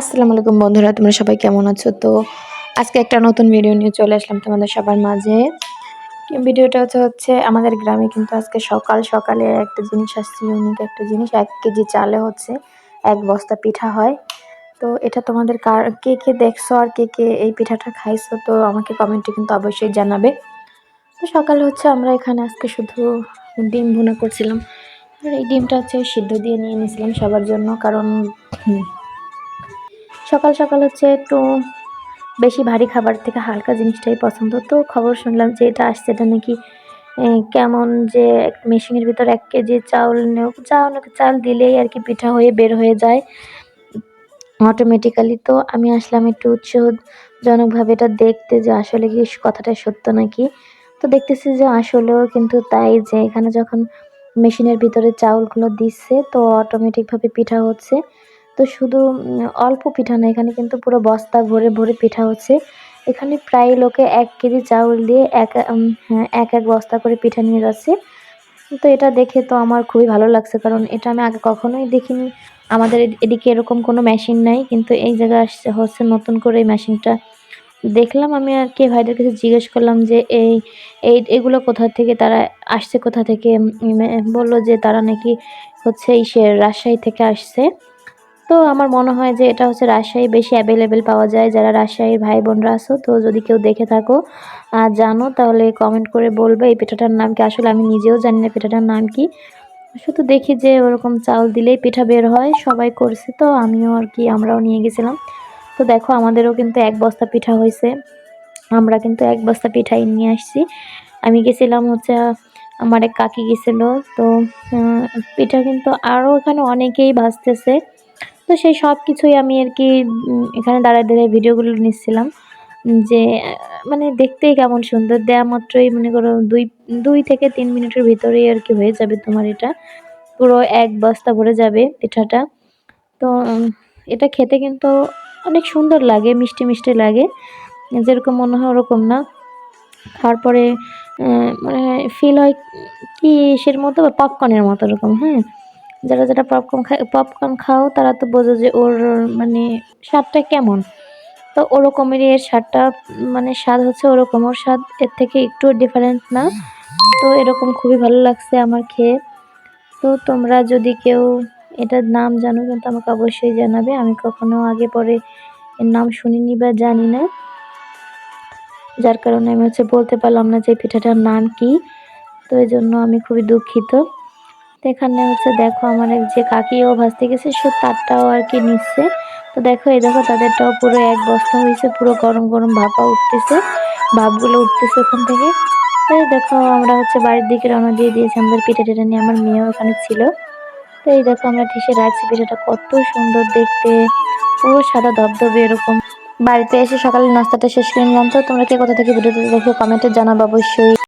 আসসালামু আলাইকুম বন্ধুরা, তোমরা সবাই কেমন আছো? তো আজকে একটা নতুন ভিডিও নিয়ে চলে আসলাম তোমাদের সবার মাঝে। ভিডিওটা হচ্ছে হচ্ছে আমাদের গ্রামে কিন্তু আজকে সকাল সকালে একটা জিনিস আসছে ইউনিক একটা জিনিস। এক কেজি চালে হচ্ছে এক বস্তা পিঠা হয়। তো এটা তোমাদের কার কে কে দেখছ আর কে কে এই পিঠাটা খাইছো, তো আমাকে কমেন্টে কিন্তু অবশ্যই জানাবে। তো সকালে হচ্ছে আমরা এখানে আজকে শুধু ডিম ভুনা করছিলাম। এই ডিমটা হচ্ছে সিদ্ধ দিয়ে নিয়ে নিয়েছিলাম সবার জন্য, কারণ সকাল সকাল হচ্ছে একটু বেশি ভারী খাবার থেকে হালকা জিনিসটাই পছন্দ। তো খবর শুনলাম যে এটা আসছে, এটা নাকি কেমন যে মেশিনের ভিতর এক কেজি চাউল নেও, চাউল চাল দিলেই আর কি পিঠা হয়ে বের হয়ে যায়। অটোমেটিক্যালি তো আমি আসলাম একটু উৎসাহজনকভাবে এটা দেখতে যে আসলে কি কথাটা সত্য নাকি। তো দেখতেছি যে আসলেও কিন্তু তাই যে এখানে যখন মেশিনের ভিতরে চাউলগুলো দিচ্ছে তো অটোমেটিকভাবে পিঠা হচ্ছে। তো শুধু অল্প পিঠা না, এখানে কিন্তু পুরো বস্তা ভরে ভরে পিঠা হচ্ছে। এখানে প্রায় লোকে এক কেজি চাউল দিয়ে এক হ্যাঁ এক এক বস্তা করে পিঠা নিয়ে যাচ্ছে। তো এটা দেখে তো আমার খুবই ভালো লাগছে, কারণ এটা আমি আগে কখনোই দেখিনি। আমাদের এদিকে এরকম কোনো মেশিন নাই, কিন্তু এই জায়গায় আসছে হচ্ছে নতুন করে এই মেশিনটা। দেখলাম আমি আর কি, ভাইদের কাছে জিজ্ঞেস করলাম যে, এই এই, এগুলো কোথা থেকে, তারা আসছে কোথা থেকে? বলল যে, তারা নাকি হচ্ছে এই সে রাজশাহী থেকে আসছে। তো আমার মনে হয় যে এটা হচ্ছে রাজশাহী বেশি অ্যাভেলেবেল পাওয়া যায়। যারা রাজশাহীর ভাই বোনরা আসো তো যদি কেউ দেখে থাকো আর জানো, তাহলে কমেন্ট করে বলবে এই পিঠাটার নাম কি। আসলে আমি নিজেও জানি না পিঠাটার নাম কি। শুধু দেখি যে ওরকম চাউল দিলেই পিঠা বের হয়, সবাই করছে তো, আমিও আর কি, আমরাও নিয়ে গেছিলাম। তো দেখো, আমাদেরও কিন্তু এক বস্তা পিঠা হয়েছে। আমরা কিন্তু এক বস্তা পিঠাই নিয়ে আসছি। আমি গেছিলাম হচ্ছে, আমার এক কাকি গেছিল, তো পিঠা কিন্তু আরও এখানে অনেকেই ভাজতেছে। তো সেই সব কিছুই আমি আর কি এখানে দাঁড়ায় দাঁড়ায় ভিডিওগুলো নিচ্ছিলাম যে মানে দেখতেই কেমন সুন্দর। দেয়া মাত্রই মনে করো দুই দুই থেকে তিন মিনিটের ভিতরেই আর কি হয়ে যাবে তোমার এটা। পুরো এক বস্তা ভরে যাবে পিঠাটা। তো এটা খেতে কিন্তু অনেক সুন্দর লাগে, মিষ্টি মিষ্টি লাগে। যেরকম মনে হয় ওরকম না। খাওয়ার পরে মানে ফিল হয় কি সের মতো বা পপকর্নের মতো ওরকম হ্যাঁ? যারা যারা পপকর্ন খায় পপকর্ন খাও, তারা তো বোঝো যে ওর মানে স্বাদটা কেমন। তো ওরকমেরই এর স্বাদটা মানে স্বাদ হচ্ছে ওরকম। ওর স্বাদ এর থেকে একটু ডিফারেন্ট না। তো এরকম খুবই ভালো লাগছে আমার খেয়ে। তো তোমরা যদি কেউ এটার নাম জানো, কিন্তু আমাকে অবশ্যই জানাবে। আমি কখনো আগে পরে এর নাম শুনিনি বা জানি না। যার কারণে আমি হচ্ছে বলতে পারলাম না যে পিঠাটার নাম কি। তো এই জন্য আমি খুবই দুঃখিত। এখানে হচ্ছে দেখো আমার যে কাকিও ভাজতে গেছে, সে তারটাও আর কি নিচ্ছে। তো দেখো, এই দেখো তাদেরটাও পুরো এক বস্তা হয়েছে, পুরো গরম গরম ভাপা উঠতেছে, ভাপগুলো উঠতেছে ওখান থেকে। এই দেখো, আমরা হচ্ছে বাড়ির দিকে রওনা দিয়ে দিয়েছি, আমাদের পিঠে টেটে নিয়ে, আমার মেয়েও ওখানে ছিল। তো এই দেখো, আমরা ঠিসে রাখছি পিঠাটা, কত সুন্দর দেখতে। পুরো সাদা ধবধবে এরকম। বাড়িতে এসে সকালে নাস্তাটা শেষ করে নিলাম তো, তোমরা কে কোথা থেকে ভিডিওটা দেখে কমেন্টে জানাব অবশ্যই।